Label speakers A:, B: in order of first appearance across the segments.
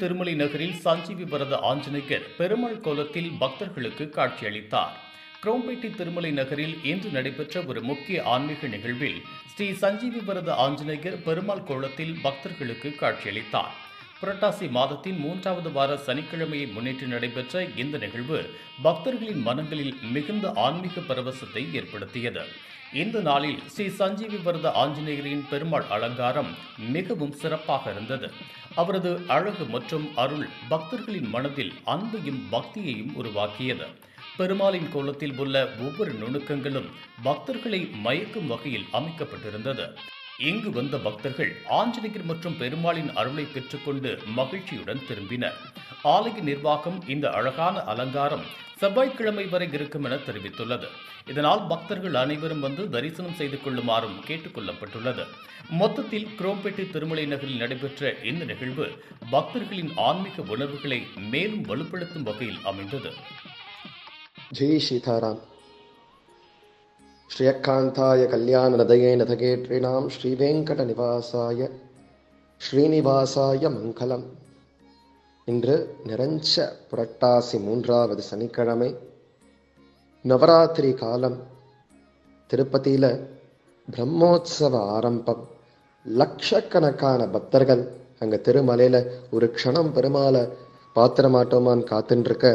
A: திருமலை நகரில் சஞ்சீவி வரத ஆஞ்சநேயர் பெருமாள் கோலத்தில் பக்தர்களுக்கு காட்சியளித்தார். குரோம்பேட்டை திருமலை நகரில் இன்று நடைபெற்ற ஒரு முக்கிய ஆன்மீக நிகழ்வில் ஸ்ரீ சஞ்சீவி வரத ஆஞ்சநேயர் பெருமாள் கோலத்தில் பக்தர்களுக்கு காட்சியளித்தார். புரட்டாசி மாதத்தின் மூன்றாவது வார சனிக்கிழமையை முன்னிட்டு நடைபெற்ற இந்த நிகழ்வு பக்தர்களின் மனங்களில் மிகுந்த ஆன்மீக பரவசத்தை ஏற்படுத்தியது. இந்த நாளில் ஸ்ரீ சஞ்சீவி விரத ஆஞ்சநேயரின் பெருமாள் அலங்காரம் மிகவும் சிறப்பாக இருந்தது. அவரது அழகு மற்றும் அருள் பக்தர்களின் மனதில் அன்பையும் பக்தியையும் உருவாக்கியது. பெருமாளின் கோலத்தில் உள்ள ஒவ்வொரு நுணுக்கங்களும் பக்தர்களை மயக்கும் வகையில் அமைக்கப்பட்டிருந்தது. இங்கு வந்த பக்தர்கள் ஆஞ்சநேயர் மற்றும் பெருமாளின் அருளை பெற்றுக்கொண்டு மகிழ்ச்சியுடன் திரும்பினர். ஆலய நிர்வாகம் இந்த அழகான அலங்காரம் செவ்வாய்க்கிழமை வரை இருக்கும் என தெரிவித்துள்ளது. இதனால் பக்தர்கள் அனைவரும் வந்து தரிசனம் செய்து கொள்ளுமாறும் கேட்டுக்கொள்ளப்பட்டுள்ளது. மொத்தத்தில் குரோம்பேட்டை திருமலை நகரில் நடைபெற்ற இந்த நிகழ்வு பக்தர்களின் ஆன்மீக உணர்வுகளை மேலும் வலுப்படுத்தும் வகையில் அமைந்தது.
B: ஜெய் சீதாராம். श्रियकान्ताय कल्याणहृदये नथकेट्रिणां श्रीवेङ्कटनिवासाय ஸ்ரீனிவாசாய மங்களம் இன்று நிறைஞ்ச புரட்டாசி மூன்றாவது சனிக்கிழமை நவராத்திரி காலம் திருப்பதியில் பிரம்மோத்சவ ஆரம்பம் லட்சக்கணக்கான பக்தர்கள் அங்கே திருமலையில் ஒரு க்ஷணம் பெருமாளை பாத்திரமாட்டோமான்னு காத்துருக்க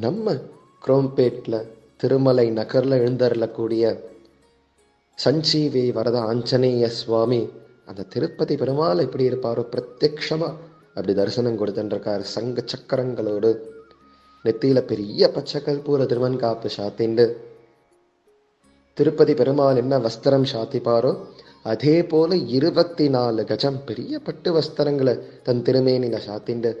B: நம்ம குரோம்பேட்டில் திருமலை நகரில் எழுந்தருளக்கூடிய சஞ்சீவி வரத ஆஞ்சநேய சுவாமி அந்த திருப்பதி பெருமாள் எப்படி இருப்பாரோ பிரத்யக்ஷமா அப்படி தரிசனம் கொடுத்துருக்கார் சங்க சக்கரங்களோடு நெத்தியில பெரிய பச்சை கற்பூர திருமன் காப்பு சாத்திண்டு. திருப்பதி பெருமாள் என்ன வஸ்திரம் சாத்திப்பாரோ அதே போல இருபத்தி நாலு கஜம் பெரிய பட்டு வஸ்திரங்களை தன் திருமேனில சாத்திண்டு.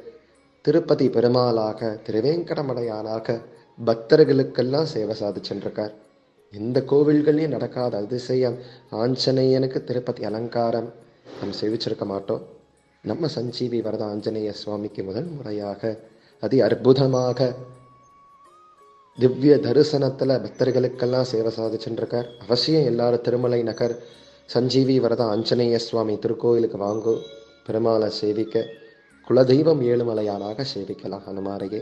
B: திருப்பதி பெருமாளாக திருவேங்கடமடையானாக பக்தர்களுக்கெல்லாம் சேவை சாதிச்சுருக்கார் எந்த கோவில்கள்லையும் நடக்காத அதிசயம் ஆஞ்சநேயனுக்கு திருப்பதி அலங்காரம் நம்ம சேவிச்சிருக்க மாட்டோம். நம்ம சஞ்சீவி வரத ஆஞ்சநேய சுவாமிக்கு முதல் முறையாக அதி அற்புதமாக திவ்ய தரிசனத்தில் பக்தர்களுக்கெல்லாம் சேவை சாதிச்சுருக்கார் அவசியம் எல்லாரும் திருமலை நகர் சஞ்சீவி வரத ஆஞ்சநேய சுவாமி திருக்கோயிலுக்கு வாங்கோ பெருமாளை சேவிக்க குலதெய்வம் ஏழுமலையானாக சேவிக்கலாம் அனுமாரையே